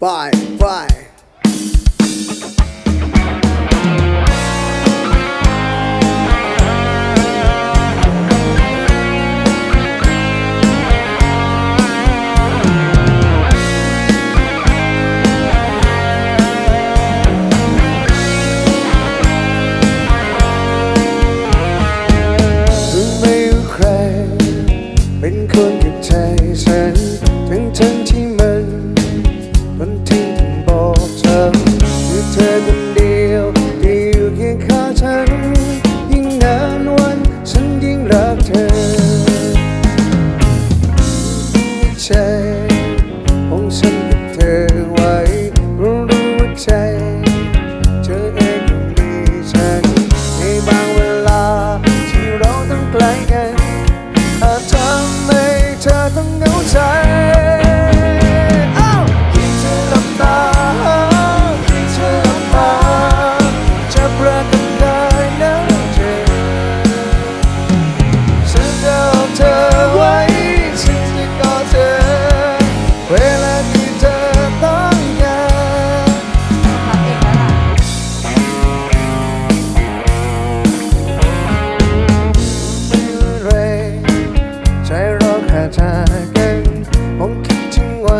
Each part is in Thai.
Bye, bye.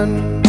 sun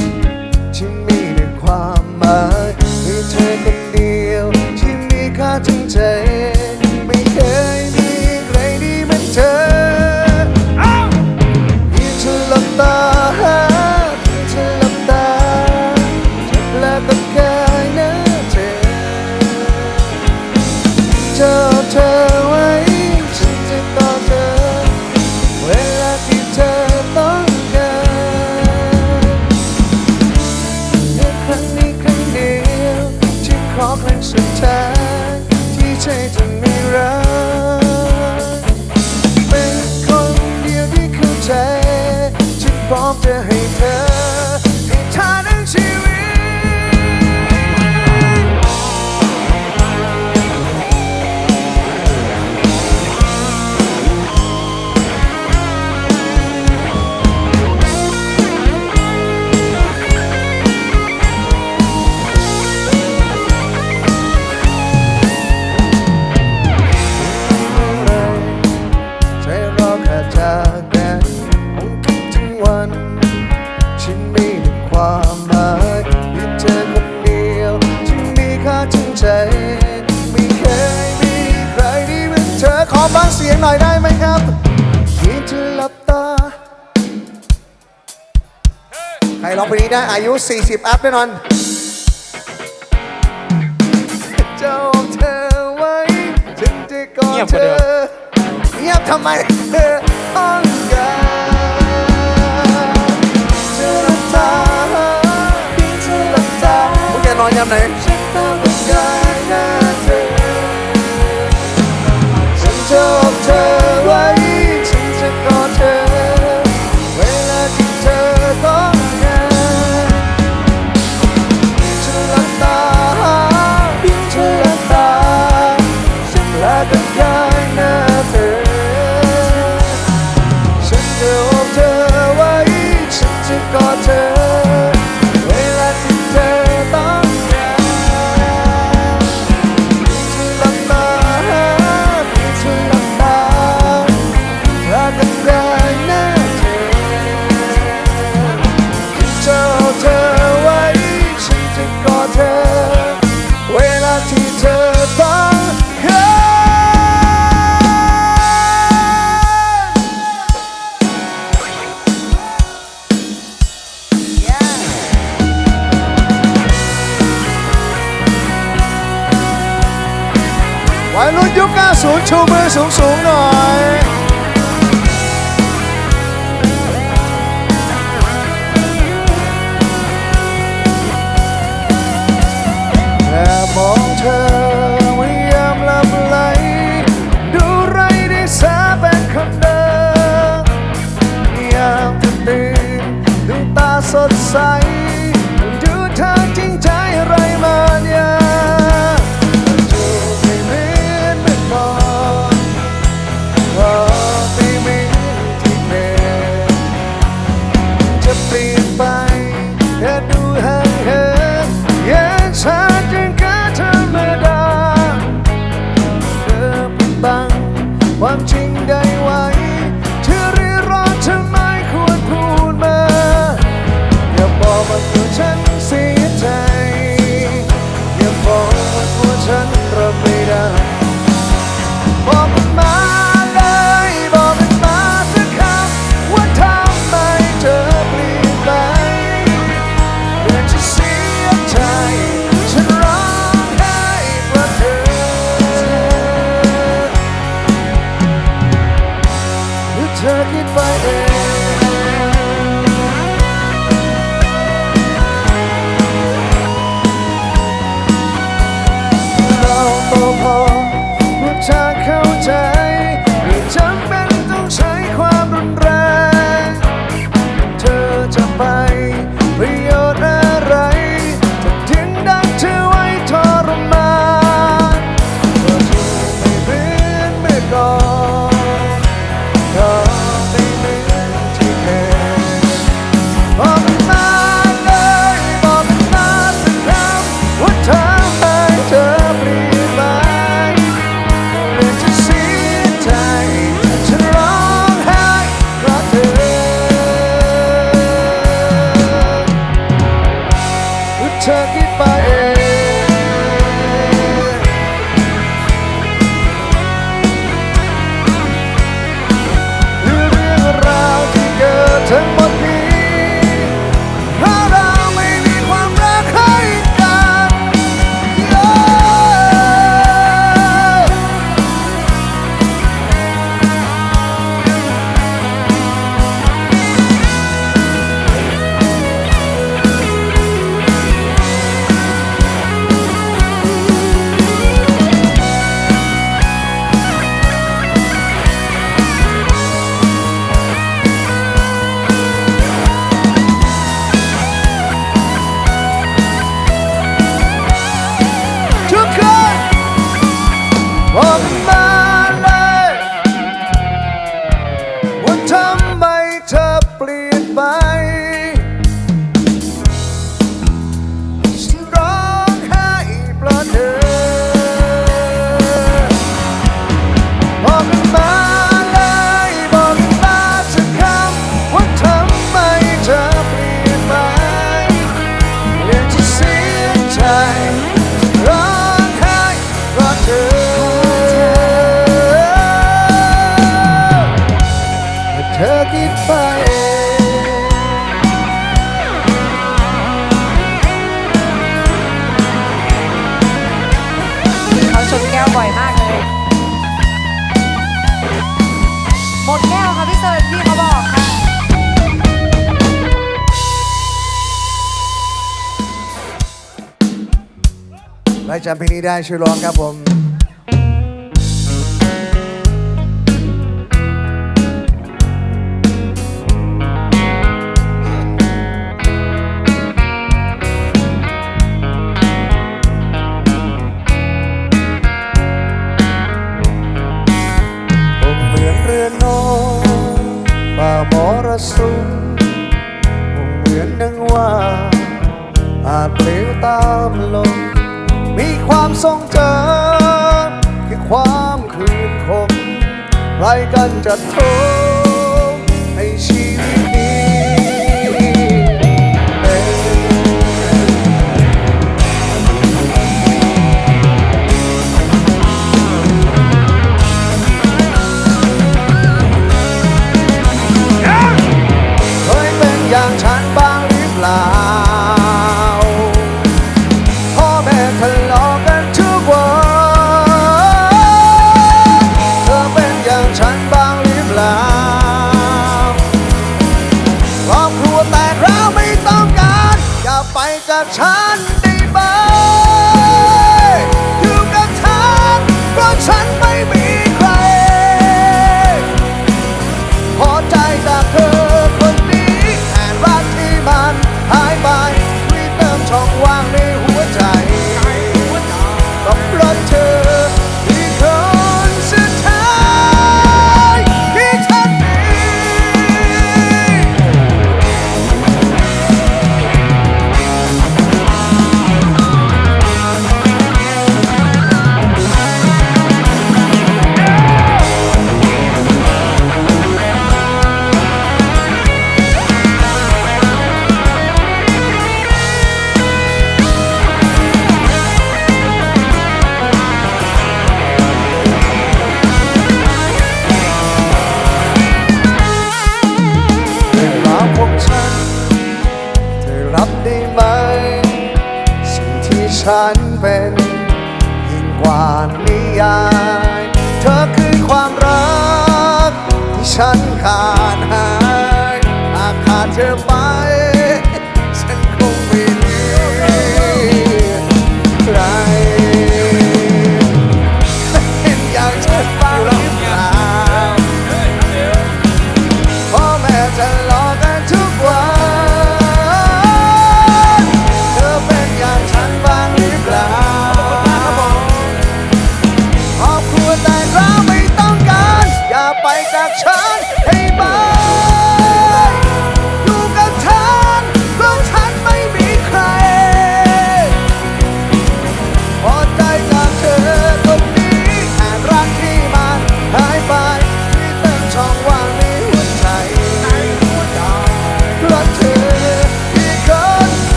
นี้นะ อายุ 40 อัพแน่นอน เจ้าเธอไว้ฉันจะกอดเธอ เงียบทำไมเธออ้อนกัเธอลับตาเพียเธอลับตาพวกแกนอนยามไหน que pariu. แก้วค่ะพี่เสิร์ชพี่เขาบอกค่ะ รายจำเพลงนี้ได้ช่วยร้องครับผมามลม มีความทรงจำคือความคืนคมไรกันจะทน ฉันเป็นยิ่งนิยายเธอคือความรักที่ฉันขาดหา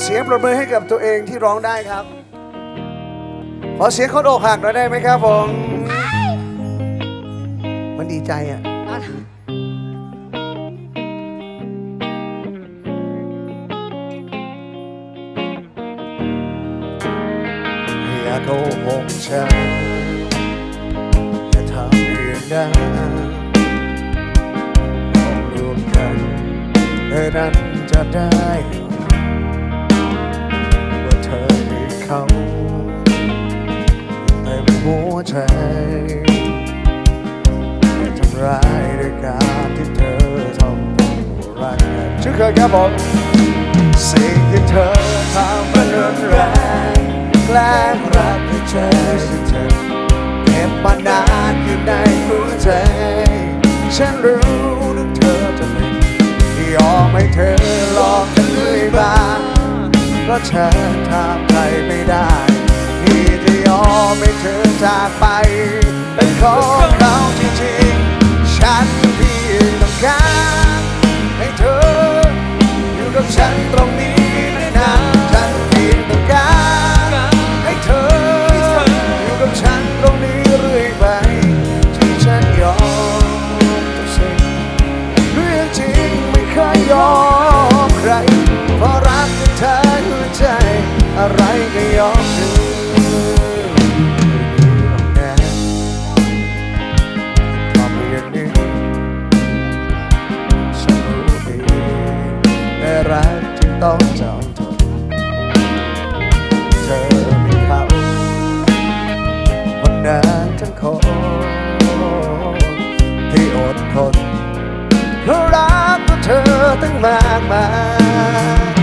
เสียงปรบมือให้กับตัวเองที่ร้องได้ครับ ขอเสียงคนอกหักหน่อยได้ไหมครับผม มันดีใจอะ อย่าโกหกฉันอย่าำเรื่องนั้นต้องรวมกันเธอนั้นจะได้ว่าเธอมีเขาในหัวใจแต่ทำร้ายด้วยการที่เธอทำตัวรักกันชื่อเคยครับผมสิ่งที่เธอทำมันรุนแรงแกล้งรักให้เธอสิเธอเก็บมานานอยู่ในหัวใจ ฉันรู้ถึงเธอจะไม่ยอมให้เธอหลอกกันเลยบ้างเพราะฉันทำใจไม่ได้ที่จะยอมให้เธอจากไป เป็นของเขาจริงๆฉันเพียงต้องการให้เธอ อยู่กับฉันตรงนี้นานๆฉันเพียงต้องการให้เธออยู่กับฉันตรงนี้เรื่อยไป ทนที่อดทนเพราะรักของเธอตั้งมากมาย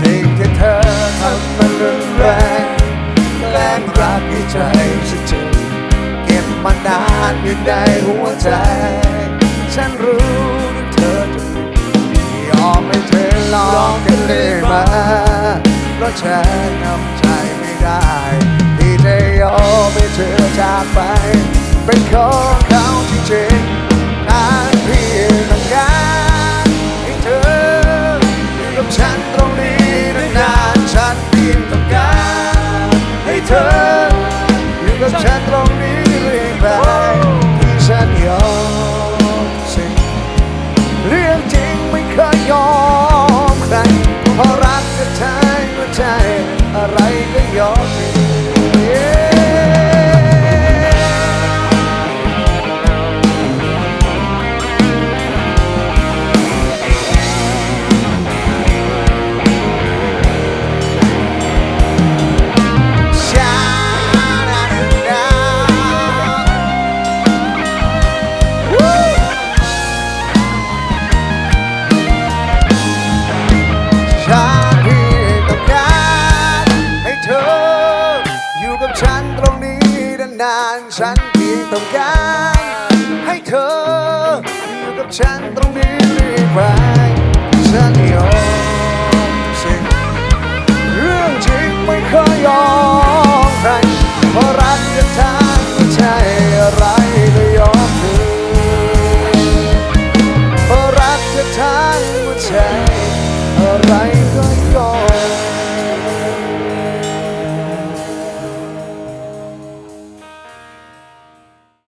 สิ่งที่เธอทำมันรุนแรงแกล้งรักให้ใจฉันเจอเก็บมานานอยู่ในหัวใจ ฉันรู้ถึงเธอจะยอมให้เธอลองกันเลยมาเพราะฉันทำใจไม่ได้ ยอมให้เธอจากไป เป็นของเขาจริงๆ การให้เธออยู่กับฉันตรงนี้เรื่อยไปฉันยอมสิเรื่องจริงไม่เคยยอม